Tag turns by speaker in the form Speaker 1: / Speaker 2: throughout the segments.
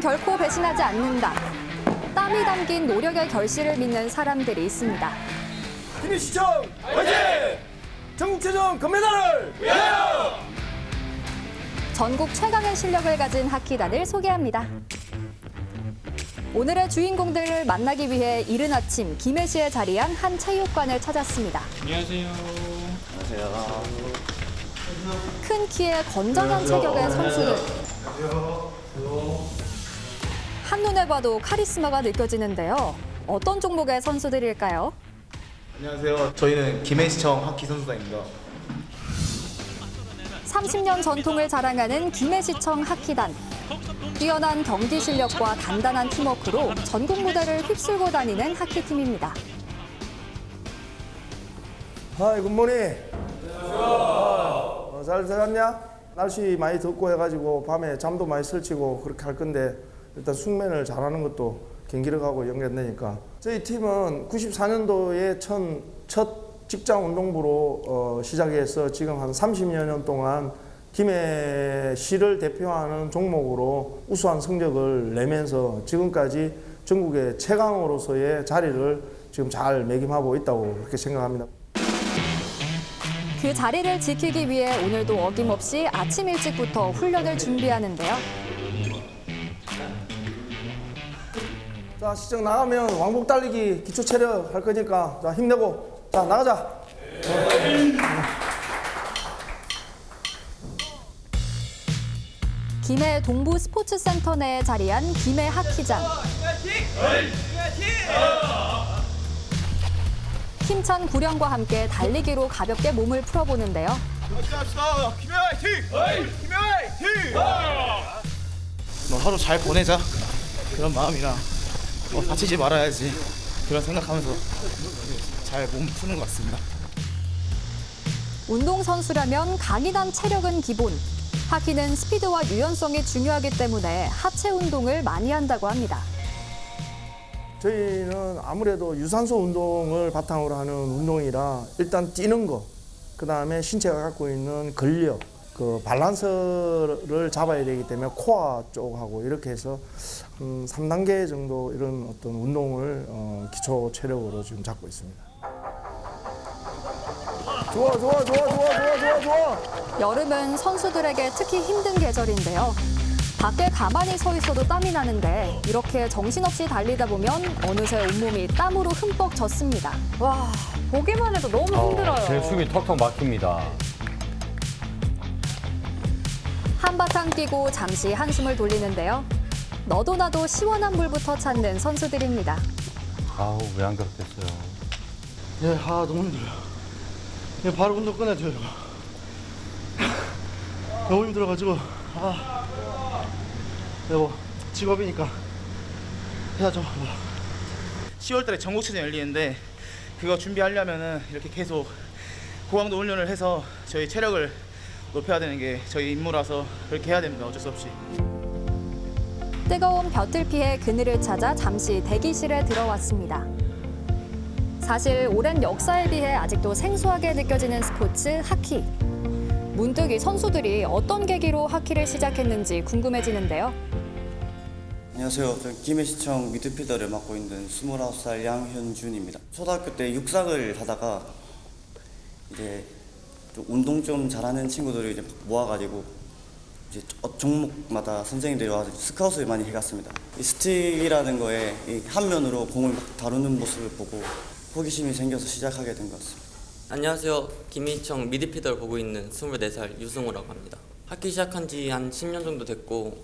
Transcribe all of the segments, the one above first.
Speaker 1: 결코 배신하지 않는다. 땀이 담긴 노력의 결실을 믿는 사람들이 있습니다.
Speaker 2: 김희시청 화이팅! 전국체전 금메달을
Speaker 1: 전국 최강의 실력을 가진 하키단을 소개합니다. 오늘의 주인공들을 만나기 위해 이른 아침 김해시에 자리한 한 체육관을 찾았습니다.
Speaker 3: 안녕하세요.
Speaker 1: 큰 키에 건장한 체격의 선수들. 한눈에 봐도 카리스마가 느껴지는데요. 어떤 종목의 선수들일까요?
Speaker 4: 안녕하세요. 저희는 김해시청 하키 선수단입니다.
Speaker 1: 30년 전통을 자랑하는 김해시청 하키단. 뛰어난 경기 실력과 단단한 팀워크로 전국 무대를 휩쓸고 다니는 하키팀입니다.
Speaker 2: 하이 굿모닝 어, 잘 살았냐? 날씨 많이 덥고 해가지고 밤에 잠도 많이 설치고 그렇게 할 건데 일단 숙면을 잘하는 것도 경기력하고 연결되니까 저희 팀은 94년도에 첫, 첫 직장 운동부로 어, 시작해서 지금 한 30여 년 동안 김해시를 대표하는 종목으로 우수한 성적을 내면서 지금까지 전국의 최강으로서의 자리를 지금 잘 매김하고 있다고 그렇게 생각합니다.
Speaker 1: 그 자리를 지키기 위해 오늘도 어김없이 아침 일찍부터 훈련을 준비하는데요.
Speaker 2: 자 시청 나가면 왕복 달리기 기초 체력 할 거니까 자 힘내고 자 나가자.
Speaker 1: 김해 동부 스포츠센터 내에 자리한 김해 하키장. 힘찬 구령과 함께 달리기로 가볍게 몸을 풀어보는데요.
Speaker 4: 뭐 하루 잘 보내자 그런 마음이랑 어, 다치지 말아야지 그런 생각하면서 잘 몸 푸는 것 같습니다.
Speaker 1: 운동선수라면 강인한 체력은 기본. 하키는 스피드와 유연성이 중요하기 때문에 하체 운동을 많이 한다고 합니다.
Speaker 2: 저희는 아무래도 유산소 운동을 바탕으로 하는 운동이라 일단 뛰는 거, 그 다음에 신체가 갖고 있는 근력, 그 밸런스를 잡아야 되기 때문에 코어 쪽하고 이렇게 해서 한 3단계 정도 이런 어떤 운동을 어, 기초 체력으로 지금 잡고 있습니다. 좋아, 좋아, 좋아, 좋아, 좋아, 좋아, 좋아.
Speaker 1: 여름은 선수들에게 특히 힘든 계절인데요. 밖에 가만히 서 있어도 땀이 나는데 이렇게 정신없이 달리다 보면 어느새 온몸이 땀으로 흠뻑 젖습니다.
Speaker 5: 와, 보기만 해도 너무 힘들어요.
Speaker 6: 제 숨이 턱턱 막힙니다.
Speaker 1: 한바탕 뛰고 잠시 한숨을 돌리는데요. 너도 나도 시원한 물부터 찾는 선수들입니다.
Speaker 6: 아우 왜 안 그렇겠어요.
Speaker 4: 예, 아 너무 힘들어요. 예, 바로 운동 돼요. 이거. 너무 힘들어가지고 아, 여보 직업이니까 해야죠. 10월달에 전국체전 열리는데 그거 준비하려면은 이렇게 계속 고강도 훈련을 해서 저희 체력을 높여야 되는 게 저희 임무라서 그렇게 해야 됩니다. 어쩔 수 없이.
Speaker 1: 뜨거운 볕을 피해 그늘을 찾아 잠시 대기실에 들어왔습니다. 사실 오랜 역사에 비해 아직도 생소하게 느껴지는 스포츠 하키. 문득 이 선수들이 어떤 계기로 하키를 시작했는지 궁금해지는데요.
Speaker 7: 안녕하세요. 저는 김해시청 미드필더를 맡고 있는 29살 양현준입니다. 초등학교 때 육상을 하다가 이제 좀 운동 좀 잘하는 친구들을 이제 모아가지고 이제 어- 종목마다 선생님들이 와서 스카웃을 많이 해갔습니다. 이 스틱이라는 거에 이한 면으로 공을 막 다루는 모습을 보고 호기심이 생겨서 시작하게 된 것 같습니다.
Speaker 8: 안녕하세요. 김희청 미드피더를 보고 있는 24살 유승우라고 합니다. 하키 시작한 지 한 10년 정도 됐고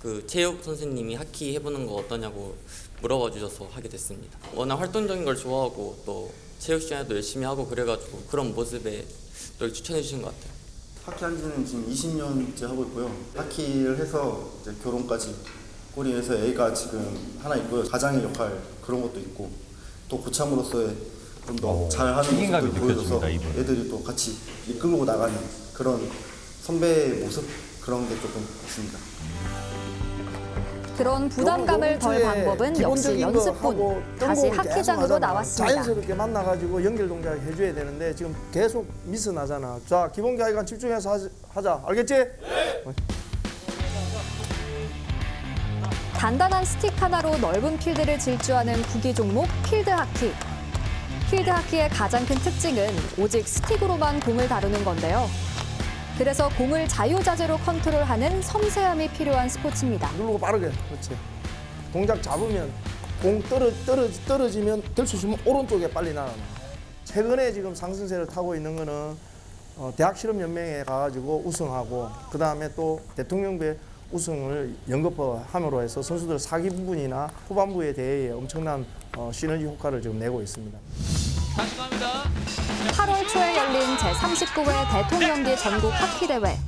Speaker 8: 그 체육 선생님이 하키 해보는 거 어떠냐고 물어봐 주셔서 하게 됐습니다. 워낙 활동적인 걸 좋아하고 또 체육 시간에도 열심히 하고 그래가지고 그런 모습에 늘 추천해 주신 것 같아요.
Speaker 9: 하키 한 지는 지금 20년째 하고 있고요. 하키를 해서 이제 결혼까지 꼬리에서 애가 지금 하나 있고요. 가장의 역할 그런 것도 있고 또 고참으로서의 좀 더
Speaker 6: 오,
Speaker 9: 잘하는
Speaker 6: 책임감이
Speaker 9: 모습을 보여줘서
Speaker 6: 느껴집니다, 이분.
Speaker 9: 애들이 또 같이 이끌고 나가는 그런 선배의 모습 그런 게 조금 있습니다.
Speaker 1: 그런 부담감을 덜 방법은 역시 연습뿐. 다시
Speaker 2: 하잖아.
Speaker 1: 나왔습니다.
Speaker 2: 자연스럽게 만나가지고 연결 동작 해줘야 되는데 지금 계속 미스 나잖아. 자 기본기 하여간 집중해서 하자. 알겠지?
Speaker 1: 단단한 스틱 하나로 넓은 필드를 질주하는 구기 종목 필드 하키. 필드 하키의 가장 큰 특징은 오직 스틱으로만 공을 다루는 건데요. 그래서 공을 자유자재로 컨트롤하는 섬세함이 필요한 스포츠입니다.
Speaker 2: 누르고 빠르게. 그렇지. 동작 잡으면 공 떨어, 떨어, 떨어지면 들수 있으면 오른쪽에 빨리 날아나. 최근에 지금 상승세를 타고 있는 거는 어, 대학실험연맹에 가가지고 우승하고 그 다음에 또 대통령배 우승을 연거푸함으로 해서 선수들 사기 부분이나 후반부에 대해 엄청난 어, 시너지 효과를 지금 내고 있습니다.
Speaker 1: 8월 초에 열린 제39회 대통령기 전국 하키 대회.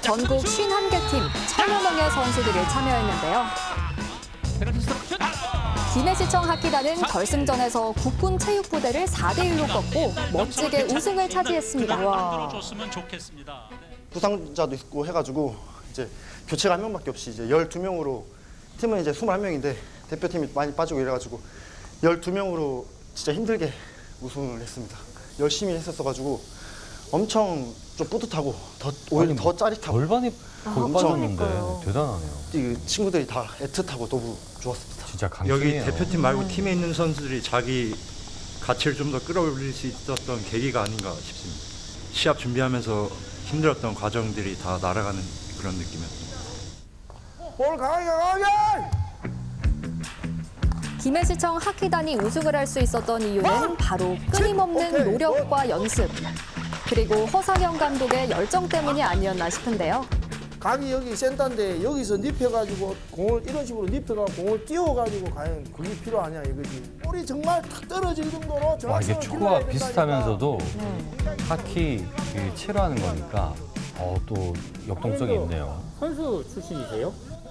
Speaker 1: 전국 51개 팀 천여 명의 선수들이 참여했는데요. 김해시청 하키단은 결승전에서 국군 체육부대를 4대 1로 꺾고 멋지게 우승을 차지했습니다.
Speaker 3: 줬으면 좋겠습니다.
Speaker 9: 부상자도 있고 해가지고 이제 교체가 한 명밖에 없이 이제 12명으로 팀은 이제 21명인데 대표팀이 많이 빠지고 이래가지고 12명으로 진짜 힘들게 우승을 했습니다. 열심히 했었어가지고 엄청 좀 뿌듯하고 더 오히려
Speaker 6: 아니,
Speaker 9: 더 짜릿하고
Speaker 6: 절반이 거의
Speaker 9: 엄청
Speaker 6: 빠졌는데
Speaker 5: 그러니까요.
Speaker 6: 대단하네요.
Speaker 9: 이 친구들이 다 애틋하고 너무 좋았습니다.
Speaker 6: 진짜
Speaker 10: 여기
Speaker 6: 강팀이에요.
Speaker 10: 대표팀 말고 팀에 있는 선수들이 자기 가치를 좀 더 끌어올릴 수 있었던 계기가 아닌가 싶습니다. 시합 준비하면서 힘들었던 과정들이 다 날아가는 그런 느낌이었습니다.
Speaker 2: 볼 강하게 강하게!
Speaker 1: 김해시청 하키단이 우승을 할 수 있었던 이유는 바로 끊임없는
Speaker 2: 오케이.
Speaker 1: 노력과 연습. 그리고 허상영 감독의 열정 때문이 아니었나 싶은데요.
Speaker 2: 각이 여기 센터인데 여기서 눕혀가지고 공을 이런 식으로 눕혀가 공을 띄워가지고 가는 그게 필요하냐 이거지. 볼이 정말 탁 떨어질 정도로
Speaker 6: 와
Speaker 2: 정확성을
Speaker 6: 이게 축구와
Speaker 2: 길러야 된다니까.
Speaker 6: 비슷하면서도 하키 그 체로하는 거니까 어, 또 역동성이 있네요.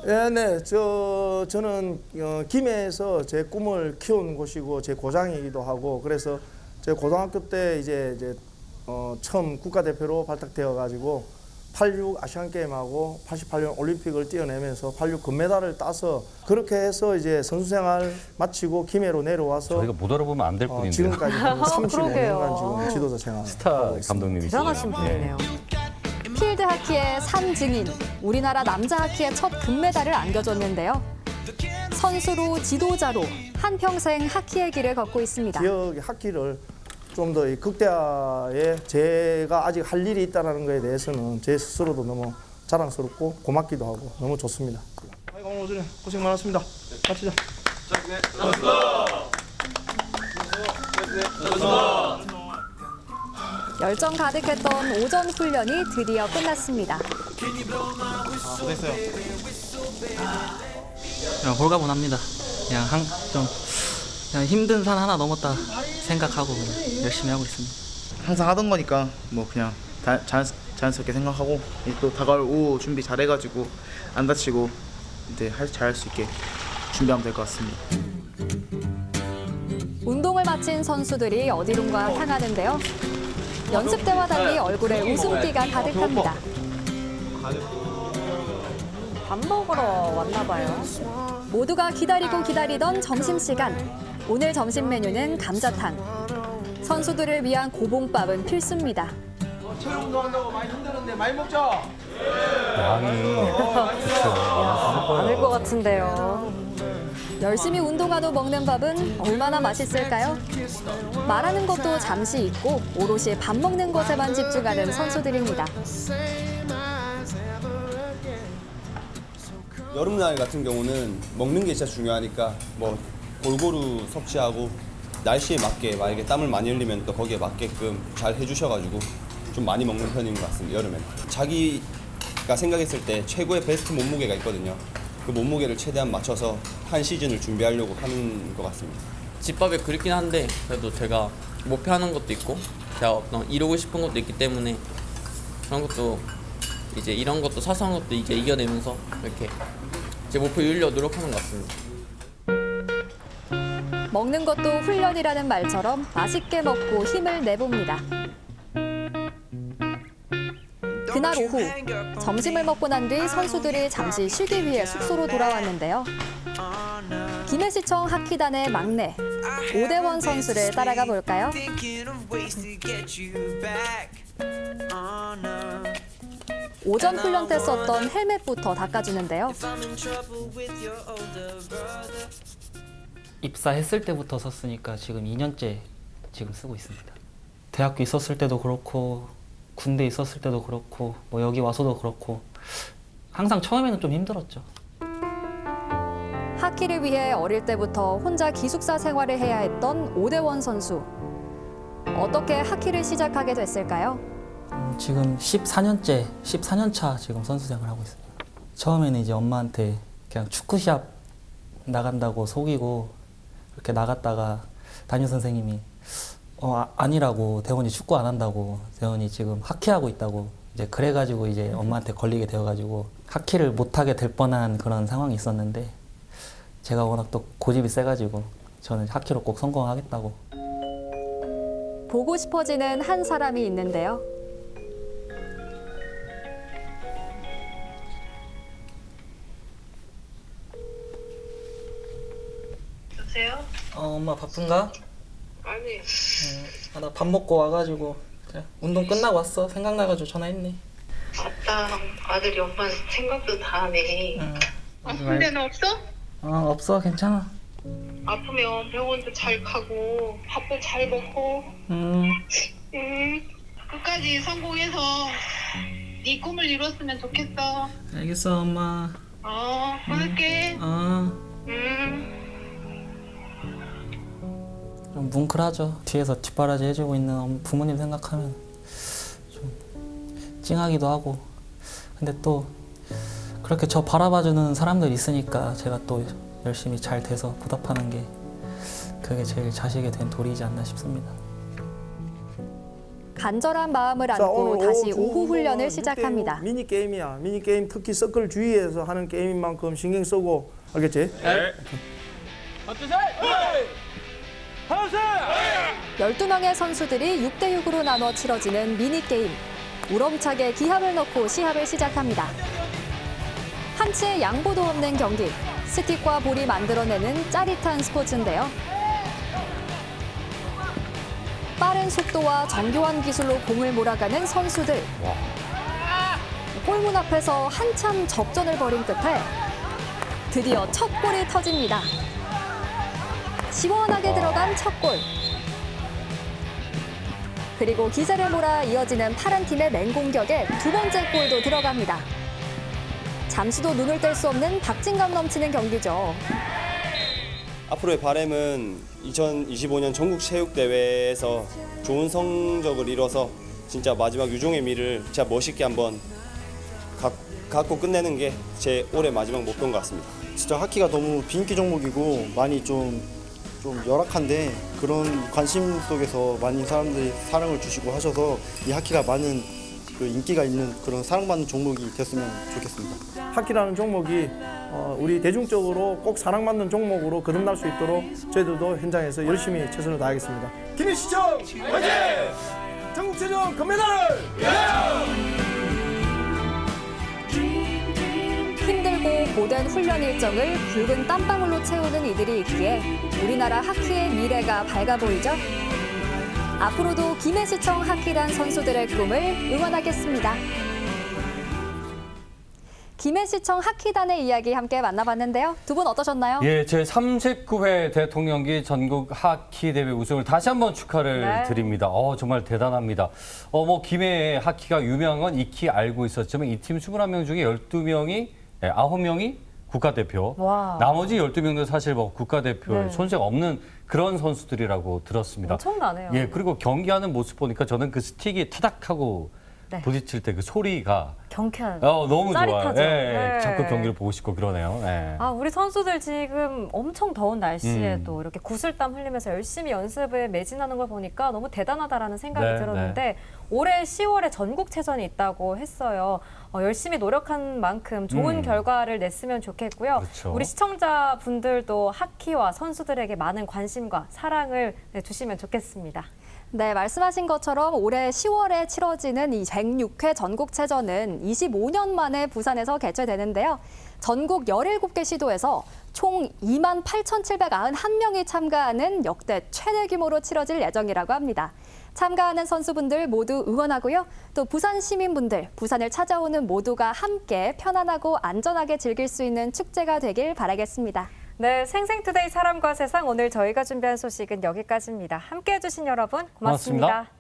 Speaker 2: 네, 네. 저 저는 어, 김해에서 제 꿈을 키운 곳이고 제 고장이기도 하고 그래서 제 고등학교 때 이제 이제 어, 처음 국가대표로 발탁되어 가지고 86 아시안 게임하고 88년 올림픽을 뛰어내면서 86 금메달을 따서 그렇게 해서 이제 선수 생활 마치고 김해로 내려와서
Speaker 6: 저희가 못 알아보면 안 될
Speaker 2: 어,
Speaker 6: 뿐인데
Speaker 2: 지금까지 한 35년간
Speaker 5: 그러게요.
Speaker 2: 지금 지도자 생활
Speaker 6: 스타. 감독님이시네요.
Speaker 5: 대단하신 분이네요.
Speaker 1: 필드 하키의 삼증인, 우리나라 남자 하키의 첫 금메달을 안겨줬는데요. 선수로 지도자로 한평생 하키의 길을 걷고 있습니다.
Speaker 2: 기억의 학기를 좀 더 극대화에 제가 아직 할 일이 있다는 것에 대해서는 제 스스로도 너무 자랑스럽고 고맙기도 하고 너무 좋습니다. 아이고 오늘 오전에 고생 많았습니다. 마치자.
Speaker 1: 열정 가득했던 오전 훈련이 드디어 끝났습니다.
Speaker 4: 그냥 홀가분합니다. 그냥 한, 좀 그냥 힘든 산 하나 넘었다 생각하고 그냥 열심히 하고 있습니다. 항상 하던 거니까 뭐 그냥 다, 자연, 자연스럽게 생각하고 이제 또 다가올 오후 준비 잘해가지고 안 다치고 이제 잘할 수 있게 준비하면 될 것 같습니다.
Speaker 1: 운동을 마친 선수들이 어디론가 향하는데요. 연습 때와 달리 얼굴에 웃음기가 가득합니다.
Speaker 5: 밥 먹으러 왔나 봐요.
Speaker 1: 모두가 기다리고 기다리던 점심시간. 오늘 점심 메뉴는 감자탕. 선수들을 위한 고봉밥은 필수입니다.
Speaker 2: 체력 운동한다고 많이 힘드는데 많이 먹자.
Speaker 6: 양이 그렇죠.
Speaker 5: 아닐 것 같은데요.
Speaker 1: 열심히 운동하도 먹는 밥은 얼마나 맛있을까요? 말하는 것도 잠시 잊고 오롯이 밥 먹는 것에만 집중하는 선수들입니다.
Speaker 11: 여름날 같은 경우는 먹는 게 진짜 중요하니까 뭐 골고루 섭취하고 날씨에 맞게 만약에 땀을 많이 흘리면 또 거기에 맞게끔 잘 해주셔가지고 좀 많이 먹는 편인 것 같습니다 여름엔 자기가 생각했을 때 최고의 베스트 몸무게가 있거든요 그 몸무게를 최대한 맞춰서 한 시즌을 준비하려고 하는 것 같습니다
Speaker 8: 집밥에 그립긴 한데 그래도 제가 목표하는 것도 있고 제가 어떤 이루고 싶은 것도 있기 때문에 그런 것도 이제 이런 것도 사소한 것도 이제 이겨내면서 이렇게 제 목표 이루려 노력하는 것 같습니다.
Speaker 1: 먹는 것도 훈련이라는 말처럼 맛있게 먹고 힘을 내봅니다. 그날 오후 점심을 먹고 난 뒤 선수들이 잠시 쉬기 위해 숙소로 돌아왔는데요. 김해시청 하키단의 막내 오대원 선수를 따라가 볼까요? 오전 훈련 때 썼던 헬멧부터 닦아주는데요.
Speaker 3: 입사했을 때부터 썼으니까 지금 2년째 지금 쓰고 있습니다. 대학교 있었을 때도 그렇고 군대 있었을 때도 그렇고 뭐 여기 와서도 그렇고 항상 처음에는 좀 힘들었죠.
Speaker 1: 하키를 위해 어릴 때부터 혼자 기숙사 생활을 해야 했던 오대원 선수. 어떻게 하키를 시작하게 됐을까요?
Speaker 3: 음, 지금 14년째, 14년 차 지금 선수 생활을 하고 있습니다. 처음에는 이제 엄마한테 그냥 축구 시합 나간다고 속이고 이렇게 나갔다가 담임 선생님이 어 아, 아니라고 대원이 축구 안 한다고 대원이 지금 하키하고 있다고 이제 그래가지고 이제 엄마한테 걸리게 되어가지고 하키를 못하게 될 뻔한 그런 상황이 있었는데 제가 워낙 또 고집이 세가지고 저는 하키로 꼭 성공하겠다고
Speaker 1: 보고 싶어지는 한 사람이 있는데요.
Speaker 12: 여보세요?
Speaker 3: 어 엄마 바쁜가?
Speaker 12: 아니.
Speaker 3: 아, 나 밥 먹고 와가지고 그냥 운동 끝나고 왔어. 생각나가지고 전화했네.
Speaker 12: 아따 아들이 엄마 생각도 다 하네.
Speaker 3: 응.
Speaker 12: 아픈 데는 없어?
Speaker 3: 어 없어. 괜찮아.
Speaker 12: 아프면 병원도 잘 가고 밥도 잘 먹고.
Speaker 3: 음.
Speaker 12: 응 끝까지 성공해서 네 꿈을 이뤘으면 좋겠어.
Speaker 3: 알겠어 엄마.
Speaker 12: 어 끊을게.
Speaker 3: 어.
Speaker 12: 음.
Speaker 3: 좀 뭉클하죠 뒤에서 뒷바라지 해주고 있는 엄- 부모님 생각하면 좀 찡하기도 하고 근데 또 그렇게 저 바라봐주는 사람들 있으니까 제가 또 열심히 잘 돼서 보답하는 게 그게 제일 자식에 된 도리이지 않나 싶습니다.
Speaker 1: 간절한 마음을
Speaker 2: 자,
Speaker 1: 안고
Speaker 2: 오늘
Speaker 1: 다시
Speaker 2: 오후
Speaker 1: 오후 훈련을
Speaker 2: 뭐
Speaker 1: 시작합니다.
Speaker 2: 미니 게임이야. 미니 게임 특히 서클 주위에서 하는 게임인 만큼 신경 쓰고 알겠지?
Speaker 1: 12명의 선수들이 6대6으로 나눠 치러지는 미니게임. 우렁차게 기합을 넣고 시합을 시작합니다. 한치의 양보도 없는 경기. 스틱과 볼이 만들어내는 짜릿한 스포츠인데요. 빠른 속도와 정교한 기술로 공을 몰아가는 선수들. 골문 앞에서 한참 접전을 벌인 끝에 드디어 첫 골이 터집니다. 시원하게 들어간 첫 골. 그리고 기세를 몰아 이어지는 파란 팀의 맹공격에 두 번째 골도 들어갑니다. 잠시도 눈을 뗄 수 없는 박진감 넘치는 경기죠.
Speaker 11: 앞으로의 바람은 2025년 전국 체육 대회에서 좋은 성적을 이뤄서 진짜 마지막 유종의 미를 진짜 멋있게 한번 가- 갖고 끝내는 게 제 올해 마지막 목표인 것 같습니다.
Speaker 9: 진짜 하키가 너무 비인기 종목이고 많이 좀, 좀 열악한데 그런 관심 속에서 많은 사람들이 사랑을 주시고 하셔서 이 하키가 많은 그 인기가 있는 그런 사랑받는 종목이 됐으면 좋겠습니다.
Speaker 2: 하키라는 종목이 어, 우리 대중적으로 꼭 사랑받는 종목으로 거듭날 수 있도록 저희들도 현장에서 열심히 최선을 다하겠습니다. 김해시청 화이팅! 전국체전 금메달을
Speaker 1: 고 고된 훈련 일정을 붉은 땀방울로 채우는 이들이 있기에 우리나라 하키의 미래가 밝아 보이죠? 앞으로도 김해시청 하키단 선수들의 꿈을 응원하겠습니다. 김해시청 하키단의 이야기 함께 만나봤는데요. 두 분 어떠셨나요?
Speaker 6: 예, 제 39회 대통령기 전국 하키 대회 우승을 다시 한번 축하를
Speaker 5: 네.
Speaker 6: 드립니다. 어, 정말 대단합니다. 어, 뭐 김해의 하키가 유명한 건 익히 알고 있었지만 이 팀 21명 중에 12명이 예, 9명이 국가대표.
Speaker 5: 와.
Speaker 6: 나머지 12명도 사실 뭐 국가대표에
Speaker 5: 네.
Speaker 6: 손색 없는 그런 선수들이라고 들었습니다.
Speaker 5: 엄청나네요.
Speaker 6: 예, 그리고 경기하는 모습 보니까 저는 그 스틱이 타닥하고
Speaker 5: 네.
Speaker 6: 부딪힐 때 그 소리가
Speaker 5: 경쾌한.
Speaker 6: 어, 너무 좋아요.
Speaker 5: 짜릿하죠.
Speaker 6: 예,
Speaker 5: 네.
Speaker 6: 자꾸 경기를 보고 싶고 그러네요. 예.
Speaker 5: 아, 우리 선수들 지금 엄청 더운 날씨에도
Speaker 6: 음.
Speaker 5: 이렇게 구슬땀 흘리면서 열심히 연습에 매진하는 걸 보니까 너무 대단하다라는 생각이
Speaker 6: 네,
Speaker 5: 들었는데 올해 10월에 전국체전이 있다고 했어요. 어, 열심히 노력한 만큼 좋은
Speaker 6: 음.
Speaker 5: 결과를 냈으면 좋겠고요.
Speaker 6: 그렇죠.
Speaker 5: 우리 시청자분들도 하키와 선수들에게 많은 관심과 사랑을 네, 주시면 좋겠습니다.
Speaker 1: 네, 말씀하신 것처럼 올해 10월에 치러지는 이 106회 전국체전은 25년 만에 부산에서 개최되는데요. 전국 17개 시도에서 총 2만 8,791명이 참가하는 역대 최대 규모로 치러질 예정이라고 합니다. 참가하는 선수분들 모두 응원하고요. 또 부산 시민분들, 부산을 찾아오는 모두가 함께 편안하고 안전하게 즐길 수 있는 축제가 되길 바라겠습니다.
Speaker 5: 네, 생생투데이 사람과 세상 오늘 저희가 준비한 소식은 여기까지입니다. 함께해 주신 여러분 고맙습니다.
Speaker 6: 고맙습니다.